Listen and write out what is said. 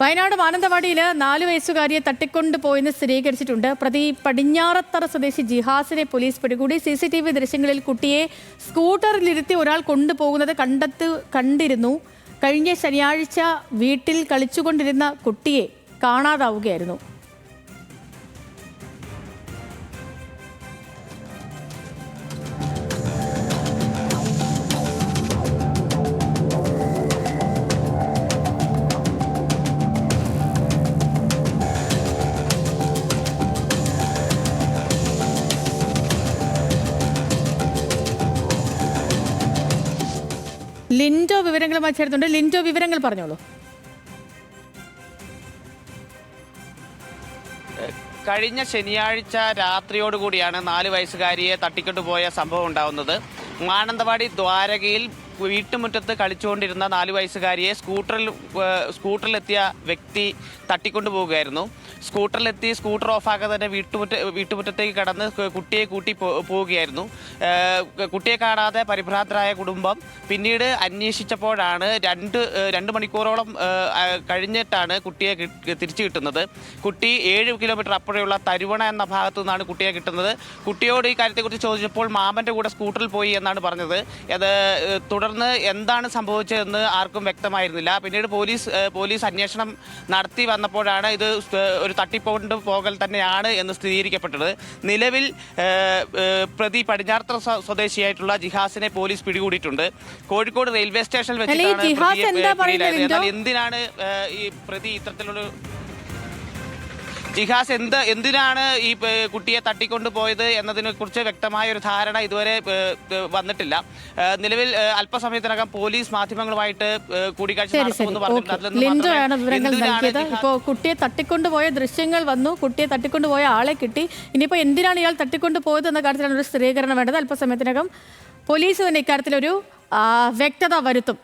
വയനാട് മാനന്തവാടിയിൽ നാലു വയസ്സുകാരിയെ തട്ടിക്കൊണ്ട് പോയെന്ന് സ്ഥിരീകരിച്ചിട്ടുണ്ട്. പ്രതി പടിഞ്ഞാറത്തറ സ്വദേശി ജിഹാസിനെ പോലീസ് പിടികൂടി. സി സി ടി വി ദൃശ്യങ്ങളിൽ കുട്ടിയെ സ്കൂട്ടറിലിരുത്തി ഒരാൾ കൊണ്ടുപോകുന്നത് കണ്ടെത്തു കണ്ടിരുന്നു. കഴിഞ്ഞ ശനിയാഴ്ച വീട്ടിൽ കളിച്ചുകൊണ്ടിരുന്ന കുട്ടിയെ കാണാതാവുകയായിരുന്നു. ലിൻഡോ വിവരങ്ങളുമായി ചേർത്തുണ്ട് ലിൻഡോ വിവരങ്ങൾ പറഞ്ഞോളൂ. കഴിഞ്ഞ ശനിയാഴ്ച രാത്രിയോടുകൂടിയാണ് നാല് വയസ്സുകാരിയെ തട്ടിക്കൊണ്ടുപോയ സംഭവം ഉണ്ടാവുന്നത്. മാനന്തവാടി ദ്വാരകയിൽ വീട്ടുമുറ്റത്ത് കളിച്ചുകൊണ്ടിരുന്ന നാല് വയസ്സുകാരിയെ സ്കൂട്ടറിൽ സ്കൂട്ടറിലെത്തിയ വ്യക്തി തട്ടിക്കൊണ്ടുപോവുകയായിരുന്നു. സ്കൂട്ടറിലെത്തി സ്കൂട്ടർ ഓഫാക്കാതെ തന്നെ വീട്ടുമുറ്റ വീട്ടുമുറ്റത്തേക്ക് കടന്ന് കുട്ടിയെ കൂട്ടി പോവുകയായിരുന്നു. കുട്ടിയെ കാണാതെ പരിഭ്രാന്തരായ കുടുംബം പിന്നീട് അന്വേഷിച്ചപ്പോഴാണ് രണ്ട് രണ്ട് മണിക്കൂറോളം കഴിഞ്ഞിട്ടാണ് കുട്ടിയെ തിരിച്ചു കിട്ടുന്നത്. കുട്ടി ഏഴ് കിലോമീറ്റർ അപ്പുറയുള്ള തരുവണ എന്ന ഭാഗത്തു നിന്നാണ് കുട്ടിയെ കിട്ടുന്നത്. കുട്ടിയോട് ഈ കാര്യത്തെക്കുറിച്ച് ചോദിച്ചപ്പോൾ മാമന്റെ കൂടെ സ്കൂട്ടറിൽ പോയി എന്നാണ് പറഞ്ഞത്. അത് തുടർന്ന് എന്താണ് സംഭവിച്ചതെന്ന് ആർക്കും വ്യക്തമായിരുന്നില്ല. പിന്നീട് പോലീസ് പോലീസ് അന്വേഷണം നടത്തി വന്നപ്പോഴാണ് ഇത് ഒരു തട്ടിപ്പോണ്ട് പോകൽ തന്നെയാണ് എന്ന് സ്ഥിരീകരിക്കപ്പെട്ടത്. നിലവിൽ പ്രതി പടിഞ്ഞാറത്തറ സ്വ- സ്വദേശിയായിട്ടുള്ള ജിഹാസിനെ പോലീസ് പിടികൂടിയിട്ടുണ്ട്. കോഴിക്കോട് റെയിൽവേ സ്റ്റേഷനിൽ വെച്ചിട്ടാണ്? എന്തിനാണ് ഈ പ്രതി ഇത്തരത്തിലുള്ള ജിഹാസ് എന്ത് എന്തിനാണ് ഈ കുട്ടിയെ തട്ടിക്കൊണ്ടു പോയത് എന്നതിനെ കുറിച്ച് വ്യക്തമായ ഒരു ധാരണ ഇതുവരെ വന്നിട്ടില്ല. നിലവിൽ അല്പസമയത്തിനകം പോലീസ് മാധ്യമങ്ങളുമായിട്ട് കൂടിക്കാഴ്ച ശരി ശരി. പറഞ്ഞിട്ടുണ്ട്. അതിലൊന്നും ലിൻഡോ വിവരങ്ങൾ നൽകിയത്. ഇപ്പോൾ കുട്ടിയെ തട്ടിക്കൊണ്ടുപോയ ദൃശ്യങ്ങൾ വന്നു. കുട്ടിയെ തട്ടിക്കൊണ്ടുപോയ ആളെ കിട്ടി. ഇനിയിപ്പോൾ എന്തിനാണ് ഇയാൾ തട്ടിക്കൊണ്ടു പോയത് എന്ന കാര്യത്തിലാണ് ഒരു സ്ഥിരീകരണം വേണ്ടത്. അല്പസമയത്തിനകം പോലീസ് തന്നെ ഇക്കാര്യത്തിലൊരു വ്യക്തത വരുത്തും.